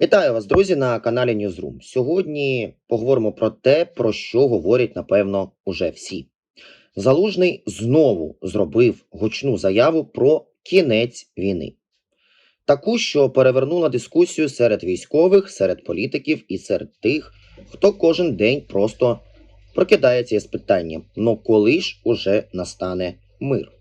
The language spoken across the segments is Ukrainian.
Вітаю вас, друзі, на каналі Newsroom. Сьогодні поговоримо про те, про що говорять, напевно, уже всі. Залужний знову зробив гучну заяву про кінець війни. Таку, що перевернула дискусію серед військових, серед політиків і серед тих, хто кожен день просто прокидається із питанням: ну коли ж уже настане мир?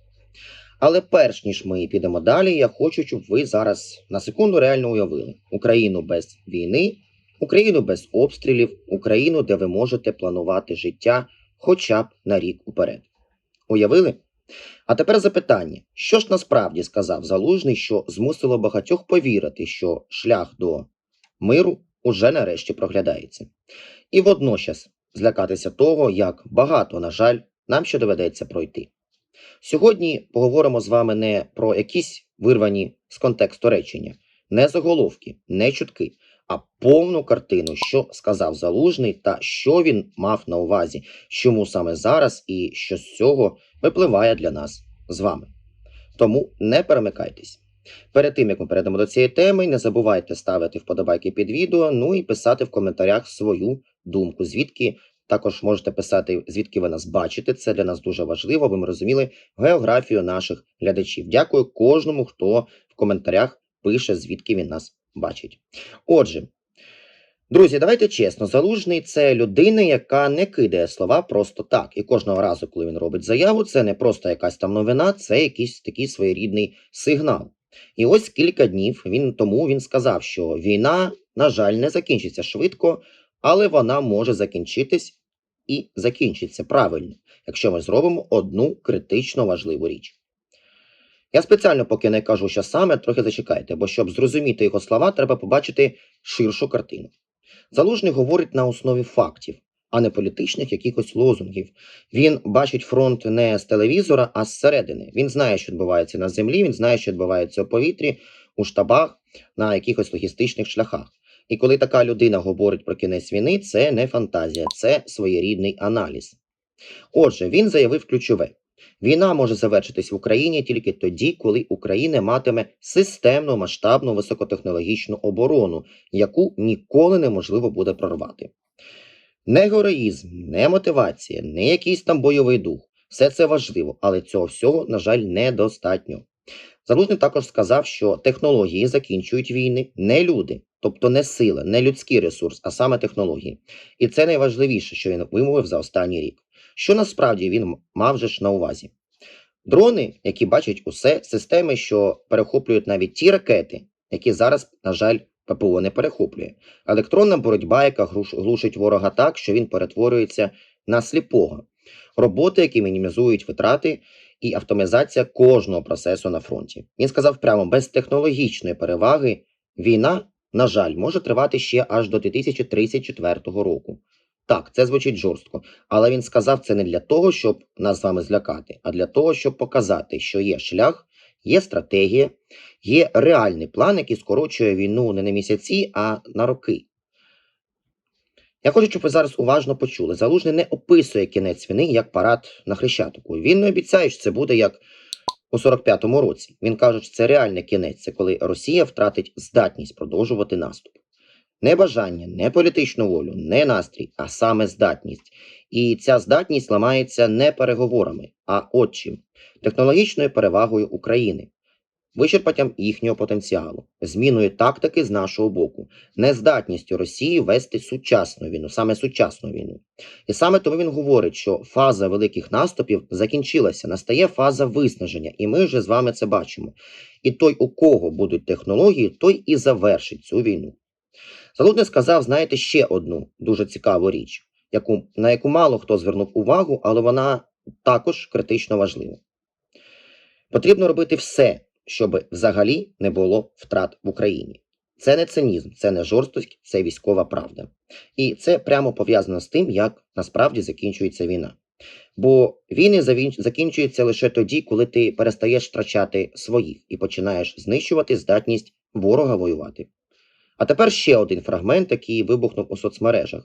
Але перш ніж ми підемо далі, я хочу, щоб ви зараз на секунду реально уявили Україну без війни, Україну без обстрілів, Україну, де ви можете планувати життя хоча б на рік уперед. Уявили? А тепер запитання: що ж насправді сказав Залужний, що змусило багатьох повірити, що шлях до миру уже нарешті проглядається, і водночас злякатися того, як багато, на жаль, нам ще доведеться пройти. Сьогодні поговоримо з вами не про якісь вирвані з контексту речення, не заголовки, не чутки, а повну картину, що сказав Залужний та що він мав на увазі, чому саме зараз і що з цього випливає для нас з вами. Тому не перемикайтесь. Перед тим як ми перейдемо до цієї теми, не забувайте ставити вподобайки під відео, ну і писати в коментарях свою думку, звідки також можете писати, звідки ви нас бачите. Це для нас дуже важливо, аби ми розуміли географію наших глядачів. Дякую кожному, хто в коментарях пише, звідки він нас бачить. Отже, друзі, давайте чесно, залужний це людина, яка не кидає слова просто так. І кожного разу, коли він робить заяву, це не просто якась там новина, це якийсь такий своєрідний сигнал. І ось кілька днів він тому він сказав, що війна, на жаль, не закінчиться швидко, але вона може закінчитись і закінчиться правильно, якщо ми зробимо одну критично важливу річ. Я спеціально поки не кажу, що саме, трохи зачекайте, бо щоб зрозуміти його слова, треба побачити ширшу картину. Залужний говорить на основі фактів, а не політичних якихось лозунгів. Він бачить фронт не з телевізора, а зсередини. Він знає, що відбувається на землі, він знає, що відбувається у повітрі, у штабах, на якихось логістичних шляхах. І коли така людина говорить про кінець війни, це не фантазія, це своєрідний аналіз. Отже, він заявив ключове: війна може завершитись в Україні тільки тоді, коли Україна матиме системну масштабну високотехнологічну оборону, яку ніколи неможливо буде прорвати. Не героїзм, не мотивація, не якийсь там бойовий дух. Все це важливо, але цього всього, на жаль, недостатньо. Залужний також сказав, що технології закінчують війни не люди, тобто не сила, не людський ресурс, а саме технології. І це найважливіше, що він вимовив за останній рік. Що насправді він мав же ж на увазі? Дрони, які бачать усе, системи, що перехоплюють навіть ті ракети, які зараз, на жаль, ППО не перехоплює. Електронна боротьба, яка глушить ворога так, що він перетворюється на сліпого. Роботи, які мінімізують витрати і автоматизація кожного процесу на фронті. Він сказав прямо, без технологічної переваги війна, на жаль, може тривати ще аж до 2034 року. Так, це звучить жорстко, але він сказав це не для того, щоб нас з вами злякати, а для того, щоб показати, що є шлях, є стратегія, є реальний план, який скорочує війну не на місяці, а на роки. Я хочу, щоб ви зараз уважно почули. Залужний не описує кінець війни як парад на Хрещатику. Він не обіцяє, що це буде як у 45-му році. Він каже, що це реальний кінець, коли Росія втратить здатність продовжувати наступ. Не бажання, не політичну волю, не настрій, а саме здатність. І ця здатність ламається не переговорами, а отчим, технологічною перевагою України, вичерпанням їхнього потенціалу, зміною тактики з нашого боку, нездатністю Росії вести сучасну війну, саме сучасну війну. І саме тому він говорить, що фаза великих наступів закінчилася, настає фаза виснаження, і ми вже з вами це бачимо. І той, у кого будуть технології, той і завершить цю війну. Залудний сказав, знаєте, ще одну дуже цікаву річ, яку, на яку мало хто звернув увагу, але вона також критично важлива. Потрібно робити все, щоб взагалі не було втрат в Україні. Це не цинізм, це не жорстокість, це військова правда. І це прямо пов'язано з тим, як насправді закінчується війна. Бо війни закінчуються лише тоді, коли ти перестаєш втрачати своїх і починаєш знищувати здатність ворога воювати. А тепер ще один фрагмент, який вибухнув у соцмережах.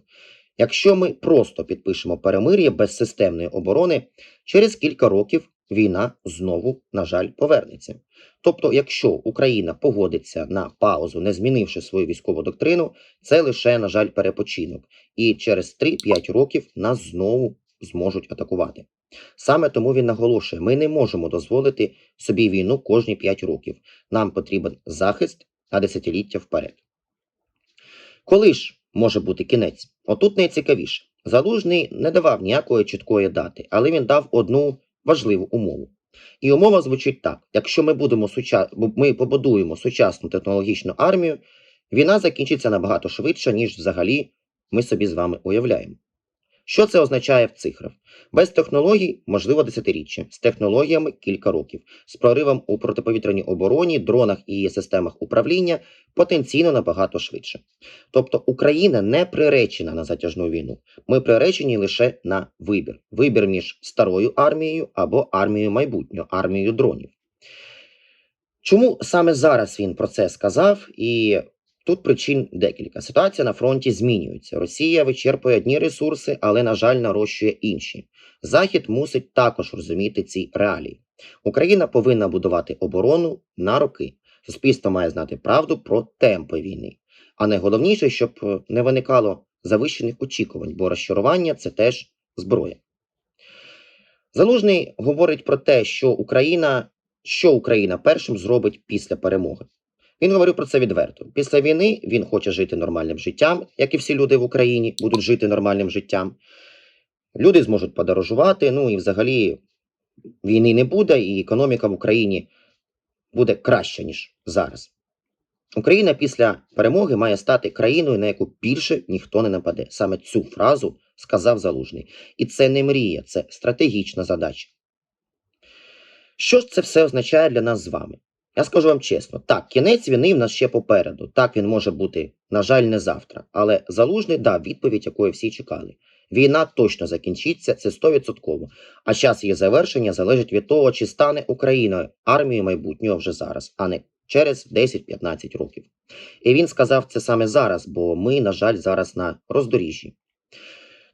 Якщо ми просто підпишемо перемир'я без системної оборони, через кілька років війна знову, на жаль, повернеться. Тобто, якщо Україна погодиться на паузу, не змінивши свою військову доктрину, це лише, на жаль, перепочинок. І через 3-5 років нас знову зможуть атакувати. Саме тому він наголошує: ми не можемо дозволити собі війну кожні 5 років. Нам потрібен захист на десятиліття вперед. Коли ж може бути кінець? Отут найцікавіше. Залужний не давав ніякої чіткої дати, але він дав одну важливу умову. І умова звучить так: якщо ми будемо суча... ми побудуємо сучасну технологічну армію, війна закінчиться набагато швидше, ніж взагалі ми собі з вами уявляємо. Що це означає в цифрах? Без технологій можливо десятиріччя, з технологіями кілька років, з проривом у протиповітряній обороні, дронах і системах управління потенційно набагато швидше. Тобто Україна не приречена на затяжну війну. Ми приречені лише на вибір: вибір між старою армією або армією майбутнього, армією дронів. Чому саме зараз він про це сказав? І тут причин декілька. Ситуація на фронті змінюється. Росія вичерпує одні ресурси, але, на жаль, нарощує інші. Захід мусить також розуміти ці реалії. Україна повинна будувати оборону на роки. Суспільство має знати правду про темпи війни. А найголовніше, щоб е, не виникало завищених очікувань, бо розчарування це теж зброя. Залужний говорить про те, що Україна, що Україна першим зробить після перемоги. Він говорив про це відверто. Після війни він хоче жити нормальним життям, як і всі люди в Україні будуть жити нормальним життям. Люди зможуть подорожувати, ну і взагалі війни не буде, і економіка в Україні буде краща, ніж зараз. Україна після перемоги має стати країною, на яку більше ніхто не нападе. Саме цю фразу сказав Залужний. І це не мрія, це стратегічна задача. Що ж це все означає для нас з вами? Я скажу вам чесно: так, кінець війни в нас ще попереду. Так він може бути, на жаль, не завтра. Але Залужний дав відповідь, якої всі чекали. Війна точно закінчиться, це 100%. А час її завершення залежить від того, чи стане Україна армією майбутнього вже зараз, а не через 10-15 років. І він сказав це саме зараз, бо ми, на жаль, зараз на роздоріжжі.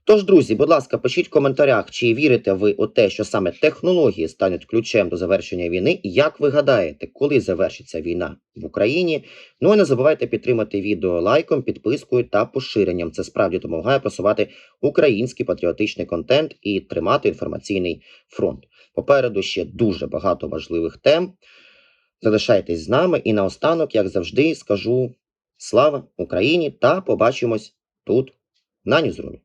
Тож, друзі, будь ласка, пишіть в коментарях, чи вірите ви у те, що саме технології стануть ключем до завершення війни, і як ви гадаєте, коли завершиться війна в Україні. Ну і не забувайте підтримати відео лайком, підпискою та поширенням. Це справді допомагає просувати український патріотичний контент і тримати інформаційний фронт. Попереду ще дуже багато важливих тем. Залишайтесь з нами і наостанок, як завжди, скажу слава Україні та побачимось тут на Ньюзрумі.